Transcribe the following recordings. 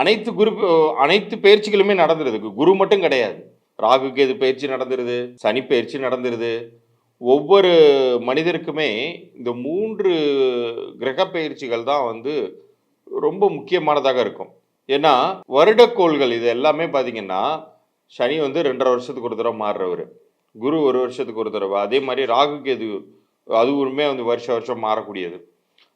அனைத்து குரு அனைத்து பயிற்சிகளுமே நடந்துருது. குரு மட்டும் கிடையாது. ராகு கேது பயிற்சி நடந்துருது சனி பயிற்சி நடந்துருது. ஒவ்வொரு மனிதருக்குமே இந்த மூன்று கிரக பயிற்சிகள் தான் வந்து ரொம்ப முக்கியமானதாக இருக்கும். ஏன்னா வருடக்கோள்கள் இது எல்லாமே பார்த்தீங்கன்னா சனி வந்து ரெண்டரை வருஷத்துக்கு ஒரு தடவை மாறுறவர். குரு ஒரு வருஷத்துக்கு ஒரு தடவை. அதே மாதிரி ராகு கேது அதுவுமே வந்து வருஷ வருஷம் மாறக்கூடியது.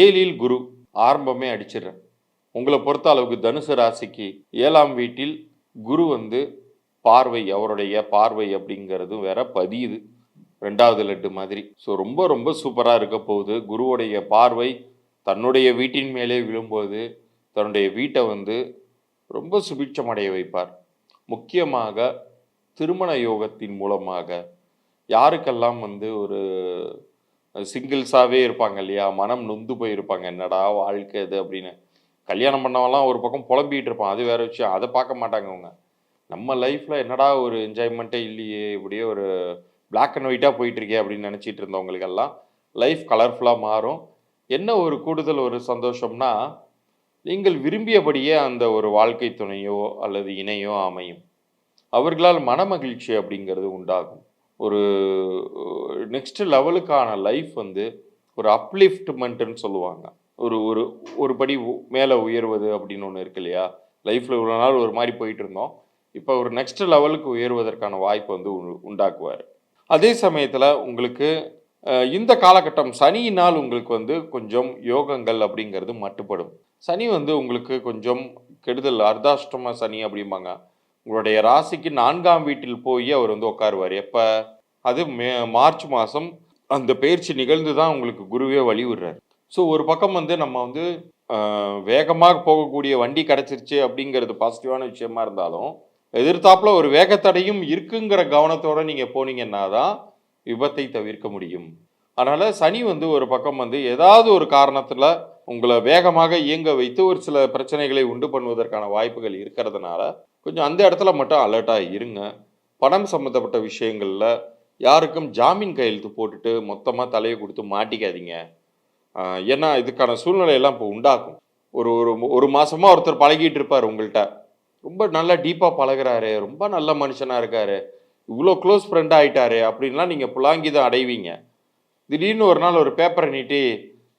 ஏழில் குரு ஆரம்பமே அடிச்சிடுறேன் உங்களை பொறுத்த அளவுக்கு தனுசு ராசிக்கு ஏழாம் வீட்டில் குரு வந்து பார்வை அவருடைய பார்வை அப்படிங்கிறது வேற பதியுது. ரெண்டாவது லட்டு மாதிரி. ஸோ ரொம்ப ரொம்ப சூப்பராக இருக்க போகுது. குருவுடைய பார்வை தன்னுடைய வீட்டின் மேலே விழும்போது தன்னுடைய வீட்டை வந்து ரொம்ப சுபிட்சமடைய வைப்பார். முக்கியமாக திருமண யோகத்தின் மூலமாக யாருக்கெல்லாம் வந்து ஒரு சிங்கிள்ஸாகவே இருப்பாங்க இல்லையா? மனம் நொந்து போயிருப்பாங்க. என்னடா வாழ்க்கை இது அப்படின்னு. கல்யாணம் பண்ணவெல்லாம் ஒரு பக்கம் புலம்பிகிட்டு இருப்பான். அது வேறு விஷயம். அதை பார்க்க மாட்டாங்க அவங்க நம்ம லைஃப்பில் என்னடா ஒரு என்ஜாய்மெண்ட்டே இல்லையே? இப்படியே ஒரு பிளாக் அண்ட் ஒயிட்டாக போயிட்டுருக்கே அப்படின்னு நினச்சிட்டு இருந்தவங்களுக்கெல்லாம் லைஃப் கலர்ஃபுல்லாக மாறும். என்ன ஒரு கூடுதல் ஒரு சந்தோஷம்னா நீங்கள் விரும்பியபடியே அந்த ஒரு வாழ்க்கை துணையோ அல்லது இணையோ அமையும். அவர்களால் மனமகிழ்ச்சி அப்படிங்கிறது உண்டாகும். ஒரு நெக்ஸ்ட் லெவலுக்கான லைஃப் வந்து ஒரு அப்லிஃப்ட்மெண்ட்டுன்னு சொல்லுவாங்க. ஒரு ஒரு ஒரு படி மேலே உயர்வது அப்படின்னு ஒன்று இருக்கு இல்லையா? லைஃப்பில் இவ்வளோ நாள் ஒரு மாதிரி போயிட்டு இருந்தோம். இப்போ ஒரு நெக்ஸ்ட் லெவலுக்கு உயர்வதற்கான வாய்ப்பு வந்து உண்டாக்குவார். அதே சமயத்தில் உங்களுக்கு இந்த காலகட்டம் சனியினால் உங்களுக்கு வந்து கொஞ்சம் யோகங்கள் அப்படிங்கிறது மட்டுப்படும். சனி வந்து உங்களுக்கு கொஞ்சம் கெடுதல் அர்த்தாஷ்டம சனி அப்படிம்பாங்க. உங்களுடைய ராசிக்கு நான்காம் வீட்டில் போய் அவர் வந்து உட்காருவார் எப்போ? அது மே மார்ச் மாதம் அந்த பயிற்சி நிகழ்ந்து தான் உங்களுக்கு குருவே வழி விடுறார் ஸோ ஒரு பக்கம் வந்து நம்ம வந்து வேகமாக போகக்கூடிய வண்டி கிடச்சிருச்சு அப்படிங்கிறது பாசிட்டிவான விஷயமா இருந்தாலும் எதிர்த்தாப்புல ஒரு வேகத்தடையும் இருக்குங்கிற கவனத்தோடு நீங்கள் போனீங்கன்னா தான் விபத்தை தவிர்க்க முடியும். அதனால் சனி வந்து ஒரு பக்கம் வந்து ஏதாவது ஒரு காரணத்தில் உங்களை வேகமாக இயங்க வைத்து ஒரு சில பிரச்சனைகளை உண்டு பண்ணுவதற்கான வாய்ப்புகள் இருக்கிறதுனால கொஞ்சம் அந்த இடத்துல மட்டும் அலர்ட்டாக இருங்க. பணம் சம்மந்தப்பட்ட விஷயங்களில் யாருக்கும் ஜாமீன் கையெழுத்து போட்டுட்டு மொத்தமாக தலையை கொடுத்து மாட்டிக்காதீங்க. ஏன்னா இதுக்கான சூழ்நிலையெல்லாம் இப்போ உண்டாக்கும் ஒரு ஒரு ஒரு மாதமாக ஒருத்தர் பழகிட்டு இருப்பார் உங்கள்கிட்ட ரொம்ப நல்லா டீப்பாக பழகிறாரு ரொம்ப நல்ல மனுஷனாக இருக்காரு. இவ்வளோ க்ளோஸ் ஃப்ரெண்டாக ஆகிட்டாரு அப்படின்லாம் நீங்கள் புலாங்கி தான் அடைவீங்க. திடீர்னு ஒரு நாள் ஒரு பேப்பரை நீட்டி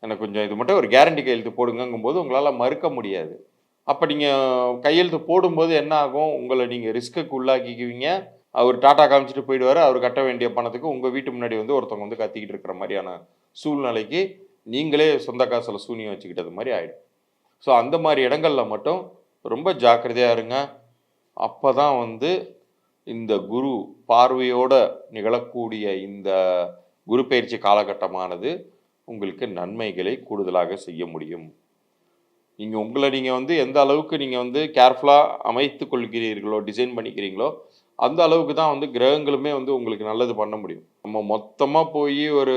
எனக்கு கொஞ்சம் இது மட்டும் ஒரு கேரண்டி கையெழுத்து போடுங்கங்கும்போது உங்களால் மறுக்க முடியாது. அப்போ நீங்கள் கையெழுத்து போடும்போது என்ன ஆகும் உங்களை நீங்கள் ரிஸ்க்குக்கு உள்ளாக்கிக்குவீங்க. அவர் டாட்டா காமிச்சிட்டு போயிடுவார். அவர் கட்ட வேண்டிய பணத்துக்கு உங்கள் வீட்டு முன்னாடி வந்து ஒருத்தவங்க வந்து கத்திக்கிட்டு இருக்கிற மாதிரியான சூழ்நிலைக்கு நீங்களே சொந்த காசில் சூனியம் வச்சுக்கிட்டது மாதிரி ஆகிடும் ஸோ அந்த மாதிரி இடங்களில் மட்டும் ரொம்ப ஜாக்கிரதையாக இருங்க. அப்போ தான் வந்து இந்த குரு பார்வையோடு நிகழக்கூடிய இந்த குரு பயிற்சி காலகட்டமானது உங்களுக்கு நன்மைகளை கூடுதலாக செய்ய முடியும். நீங்கள் உங்களை நீங்கள் வந்து எந்த அளவுக்கு நீங்கள் வந்து கேர்ஃபுல்லாக அமைத்து கொள்கிறீர்களோ டிசைன் பண்ணிக்கிறீங்களோ அந்த அளவுக்கு தான் வந்து கிரகங்களுமே வந்து உங்களுக்கு நல்லது பண்ண முடியும். நம்ம மொத்தமாக போய் ஒரு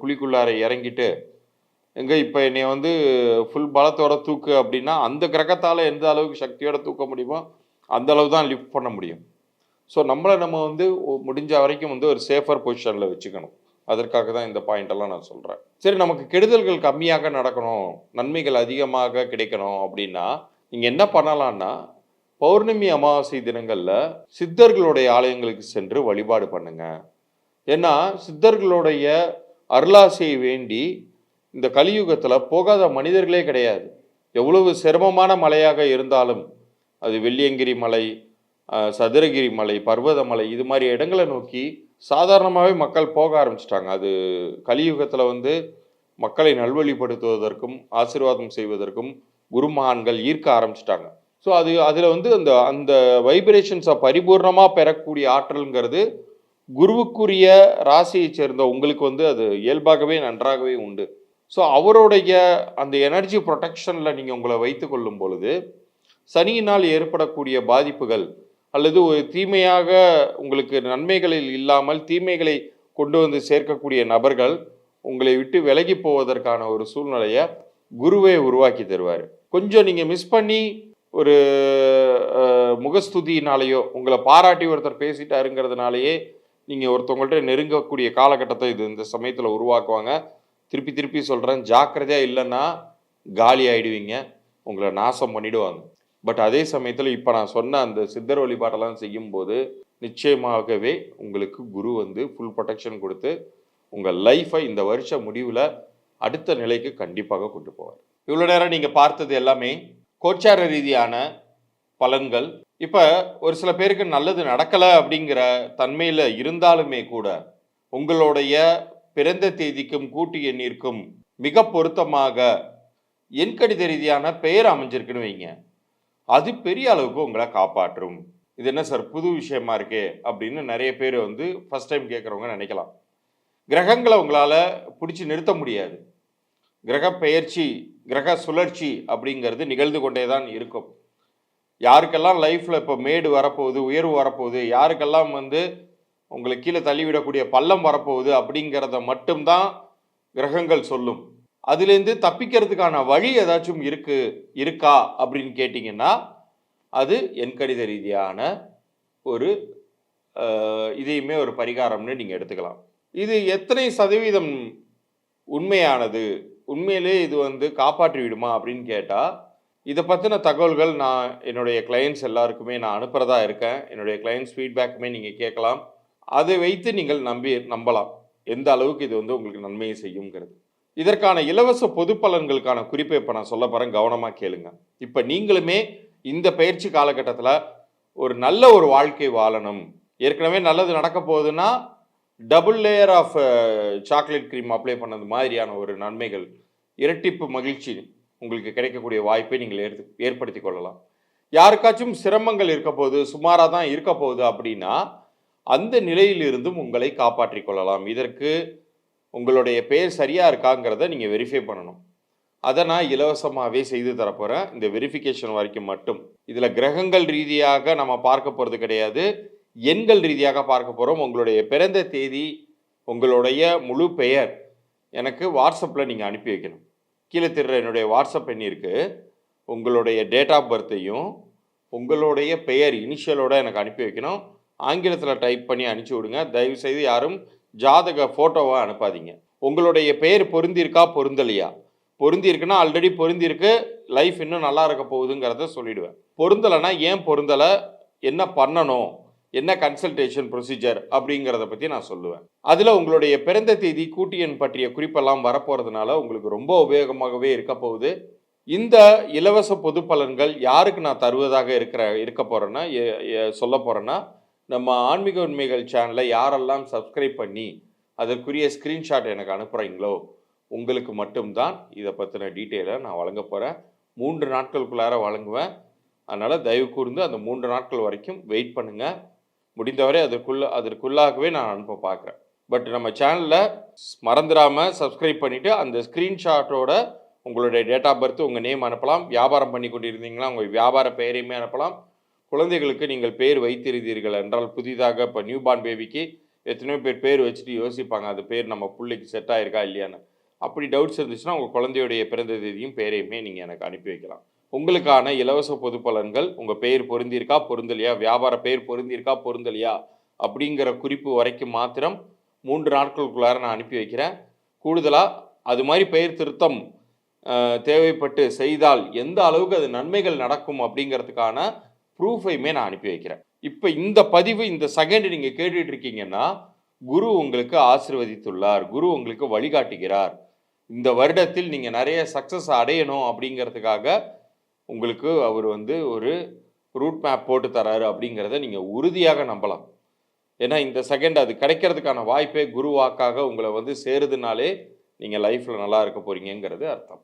குழிக்குள்ளார இறங்கிட்டு எங்க இப்போ என்னை வந்து ஃபுல் பலத்தோட தூக்கு அப்படின்னா அந்த கிரகத்தால் எந்த அளவுக்கு சக்தியோட தூக்க முடியுமோ அந்த அளவு தான் லிஃப்ட் பண்ண முடியும். ஸோ நம்மளை நம்ம வந்து முடிஞ்ச வரைக்கும் வந்து ஒரு சேஃபர் பொசிஷனில் வச்சுக்கணும். அதற்காக தான் இந்த பாயிண்ட் எல்லாம் நான் சொல்கிறேன் சரி நமக்கு கெடுதல்கள் கம்மியாக நடக்கணும் நன்மைகள் அதிகமாக கிடைக்கணும் அப்படின்னா நீங்கள் என்ன பண்ணலான்னா பௌர்ணமி அமாவாசை தினங்களில் சித்தர்களுடைய ஆலயங்களுக்கு சென்று வழிபாடு பண்ணுங்க. ஏன்னா சித்தர்களுடைய அருளாசையை வேண்டி இந்த கலியுகத்தில் போகாத மனிதர்களே கிடையாது. எவ்வளவு சிரமமான மலையாக இருந்தாலும் அது வெள்ளியங்கிரி மலை சதுரகிரி மலை பர்வதமலை இது மாதிரி இடங்களை நோக்கி சாதாரணமாகவே மக்கள் போக ஆரம்பிச்சிட்டாங்க. அது கலியுகத்தில் வந்து மக்களை நல்வழிப்படுத்துவதற்கும் ஆசீர்வாதம் செய்வதற்கும் குருமகான்கள் ஈர்க்க ஆரம்பிச்சிட்டாங்க. ஸோ அது அதில் வந்து அந்த அந்த வைப்ரேஷன்ஸை பரிபூர்ணமாக பெறக்கூடிய ஆற்றல்ங்கிறது குருவுக்குரிய ராசியைச் சேர்ந்த உங்களுக்கு வந்து அது இயல்பாகவே நன்றாகவே உண்டு. ஸோ அவருடைய அந்த எனர்ஜி ப்ரொடெக்ஷனில் நீங்கள் உங்களை வைத்து கொள்ளும் பொழுது சனியினால் ஏற்படக்கூடிய பாதிப்புகள் அல்லது ஒரு தீமையாக உங்களுக்கு நன்மைகளில் இல்லாமல் தீமைகளை கொண்டு வந்து சேர்க்கக்கூடிய நபர்கள் உங்களை விட்டு விலகி போவதற்கான ஒரு சூழ்நிலையை குருவே உருவாக்கி தருவார். கொஞ்சம் நீங்கள் மிஸ் பண்ணி ஒரு அஹ், முகஸ்துதியினாலேயோ உங்களை பாராட்டி ஒருத்தர் பேசிட்டாருங்கிறதுனாலேயே நீங்கள் ஒருத்தவங்கள்ட்ட நெருங்கக்கூடிய காலகட்டத்தை இது இந்த சமயத்தில் உருவாக்குவாங்க. திருப்பி திருப்பி சொல்கிறேன் ஜாக்கிரதையாக இல்லைன்னா காலி ஆகிடுவீங்க உங்களை நாசம் பண்ணிவிடுவாங்க பட் அதே சமயத்தில் இப்போ நான் சொன்ன அந்த சித்தர் வழிபாட்டெல்லாம் செய்யும்போது நிச்சயமாகவே உங்களுக்கு குரு வந்து ஃபுல் ப்ரொடெக்ஷன் கொடுத்து உங்கள் லைஃப்பை இந்த வருஷ முடிவில் அடுத்த நிலைக்கு கண்டிப்பாக கொண்டு போவார். இவ்வளோ நேரம் நீங்கள் பார்த்தது எல்லாமே கோச்சார ரீதியான பலன்கள். இப்போ ஒரு சில பேருக்கு நல்லது நடக்கலை அப்படிங்கிற தன்மையில் இருந்தாலுமே கூட உங்களுடைய பிறந்த தேதிக்கும் கூட்டு எண்ணிற்கும் மிக பொருத்தமாக எண்கணித ரீதியான பெயர் அமைஞ்சிருக்குன்னு வைங்க. அது பெரிய அளவுக்கு உங்களை காப்பாற்றும். இது என்ன சார் புது விஷயமா இருக்கே? அப்படின்னு நிறைய பேர் வந்து ஃபர்ஸ்ட் டைம் கேட்குறவங்க நினைக்கலாம். கிரகங்களை உங்களால் பிடிச்சி நிறுத்த முடியாது. கிரக பெயர்ச்சி கிரக சுழற்சி அப்படிங்கிறது நிகழ்ந்து கொண்டே தான் இருக்கும். யாருக்கெல்லாம் லைஃப்பில் இப்போ மேடு வரப்போகுது உயர்வு வரப்போகுது யாருக்கெல்லாம் வந்து உங்களை கீழே தள்ளிவிடக்கூடிய பள்ளம் வரப்போகுது அப்படிங்கிறத மட்டும்தான் கிரகங்கள் சொல்லும். அதுலேருந்து தப்பிக்கிறதுக்கான வழி ஏதாச்சும் இருக்கு இருக்கா அப்படின்னு கேட்டிங்கன்னா அது எண்கணித ரீதியான ஒரு இதையுமே ஒரு பரிகாரம்னு நீங்கள் எடுத்துக்கலாம். இது எத்தனை சதவீதம் உண்மையானது? உண்மையிலே இது வந்து காப்பாற்றி விடுமா அப்படின்னு கேட்டால் இதை பற்றின தகவல்கள் நான் என்னுடைய கிளையண்ட்ஸ் எல்லாருக்குமே நான் அனுப்புகிறதா இருக்கேன். என்னுடைய கிளையண்ட்ஸ் ஃபீட்பேக்குமே நீங்கள் கேட்கலாம். அதை வைத்து நீங்கள் நம்பி நம்பலாம். எந்த அளவுக்கு இது வந்து உங்களுக்கு நன்மையை செய்யுங்கிறது. இதற்கான இலவச பொது பலன்களுக்கான குறிப்பை இப்போ நான் சொல்ல போகிறேன் கவனமாக கேளுங்க. இப்போ நீங்களுமே இந்த பயிற்சி காலகட்டத்தில் ஒரு நல்ல ஒரு வாழ்க்கை வாழணும். ஏற்கனவே நல்லது நடக்க போகுதுன்னா double layer of chocolate cream apply பண்ணது மாதிரியான ஒரு நன்மைகள் இரட்டிப்பு மகிழ்ச்சி உங்களுக்கு கிடைக்கக்கூடிய வாய்ப்பை நீங்கள் ஏற்ப ஏற்படுத்தி கொள்ளலாம். யாருக்காச்சும் சிரமங்கள் இருக்க போகுது சுமாராக தான் இருக்க போகுது அப்படின்னா அந்த நிலையிலிருந்தும் உங்களை காப்பாற்றிக் கொள்ளலாம். இதற்கு உங்களுடைய பெயர் சரியாக இருக்காங்கிறத நீங்கள் வெரிஃபை பண்ணணும். அதை நான் இலவசமாகவே செய்து தரப்போகிறேன் இந்த வெரிஃபிகேஷன் வரைக்கும் மட்டும். இதில் கிரகங்கள் ரீதியாக நம்ம பார்க்க போகிறது கிடையாது. எண்கள் ரீதியாக பார்க்க போகிறோம் உங்களுடைய பிறந்த தேதி உங்களுடைய முழு பெயர் எனக்கு வாட்ஸ்அப்பில் நீங்கள் அனுப்பி வைக்கணும். கீழே திருற என்னுடைய வாட்ஸ்அப் எண்ணிற்கு உங்களுடைய டேட் ஆஃப் பர்த்தையும் உங்களுடைய பெயர் இனிஷியலோட எனக்கு அனுப்பி வைக்கணும். ஆங்கிலத்தில் டைப் பண்ணி அனுப்பிச்சி விடுங்க. தயவு செய்து யாரும் ஜாதக ஃபோட்டோவை அனுப்பாதீங்க. உங்களுடைய பெயர் பொருந்திருக்கா பொருந்தலையா? பொருந்திருக்குன்னா ஆல்ரெடி பொருந்திருக்கு லைஃப் இன்னும் நல்லா இருக்க போகுதுங்கிறத சொல்லிடுவேன். பொருந்தலைன்னா ஏன் பொருந்தலை? என்ன பண்ணணும்? என்ன கன்சல்டேஷன் ப்ரொசீஜர் அப்படிங்கிறத பற்றி நான் சொல்லுவேன். அதில் உங்களுடைய பிறந்த தேதி கூட்டியன் பற்றிய குறிப்பெல்லாம் வரப்போகிறதுனால உங்களுக்கு ரொம்ப உபயோகமாகவே இருக்க போகுது. இந்த இலவச பொது பலன்கள் யாருக்கு நான் தருவதாக இருக்கிற இருக்க போகிறேன்னா சொல்ல போகிறேன்னா நம்ம ஆன்மீக உண்மைகள் சேனலை யாரெல்லாம் சப்ஸ்கிரைப் பண்ணி அதற்குரிய ஸ்க்ரீன்ஷாட் எனக்கு அனுப்புகிறீங்களோ உங்களுக்கு மட்டும்தான் இதை பற்றின டீட்டெயிலை நான் வழங்க போகிறேன் மூன்று நாட்களுக்குள்ளார வழங்குவேன். அதனால் தயவு கூர்ந்து அந்த மூன்று நாட்கள் வரைக்கும் வெயிட் பண்ணுங்கள் முடிந்தவரை அதற்குள்ள அதற்குள்ளாகவே நான் அனுப்ப பார்க்குறேன். பட் நம்ம சேனலில் மறந்துடாமல் சப்ஸ்கிரைப் பண்ணிவிட்டு அந்த ஸ்க்ரீன்ஷாட்டோட உங்களுடைய டேட் ஆஃப் பர்த் உங்கள் நேம் அனுப்பலாம். வியாபாரம் பண்ணி கொண்டிருந்தீங்கன்னா உங்கள் வியாபார பெயரையுமே அனுப்பலாம். குழந்தைகளுக்கு நீங்கள் பேர் வைத்திருந்தீர்கள் என்றால் புதிதாக இப்போ நியூபார்ன் பேபிக்கு எத்தனையோ பேர் பேர் வச்சுட்டு யோசிப்பாங்க அது பேர் நம்ம பிள்ளைக்கு செட் ஆயிருக்கா இல்லையான்னு. அப்படி டவுட்ஸ் இருந்துச்சுன்னா உங்கள் குழந்தையுடைய பிறந்த தேதியும் பேரையுமே நீங்கள் எனக்கு அனுப்பி வைக்கலாம். உங்களுக்கான இலவச பொது பலன்கள் உங்கள் பெயர் பொருந்திருக்கா பொருந்தலையா? வியாபார பெயர் பொருந்திருக்கா பொருந்தலையா? அப்படிங்கிற குறிப்பு வரைக்கும் மாத்திரம் மூன்று நாட்களுக்குள்ளார நான் அனுப்பி வைக்கிறேன். கூடுதலாக அது மாதிரி பெயர் திருத்தம் தேவைப்பட்டு செய்தால் எந்த அளவுக்கு அது நன்மைகள் நடக்கும் அப்படிங்கிறதுக்கான ப்ரூஃபையுமே நான் அனுப்பி வைக்கிறேன். இப்போ இந்த பதிவு இந்த செகண்ட் நீங்கள் கேட்டுட்டு இருக்கீங்கன்னா குரு உங்களுக்கு ஆசிர்வதித்துள்ளார். குரு உங்களுக்கு வழிகாட்டுகிறார். இந்த வருடத்தில் நீங்கள் நிறைய சக்ஸஸ் அடையணும் அப்படிங்கிறதுக்காக உங்களுக்கு அவர் வந்து ஒரு ரூட் மேப் போட்டு தராரு அப்படிங்கிறத நீங்கள் உறுதியாக நம்பலாம். ஏன்னா இந்த செகண்ட் அது கிடைக்கிறதுக்கான வாய்ப்பே குரு வாக்காக உங்களை வந்து சேருதுனாலே நீங்கள் லைஃப்பில் நல்லா இருக்க போறீங்கங்கிறது அர்த்தம்.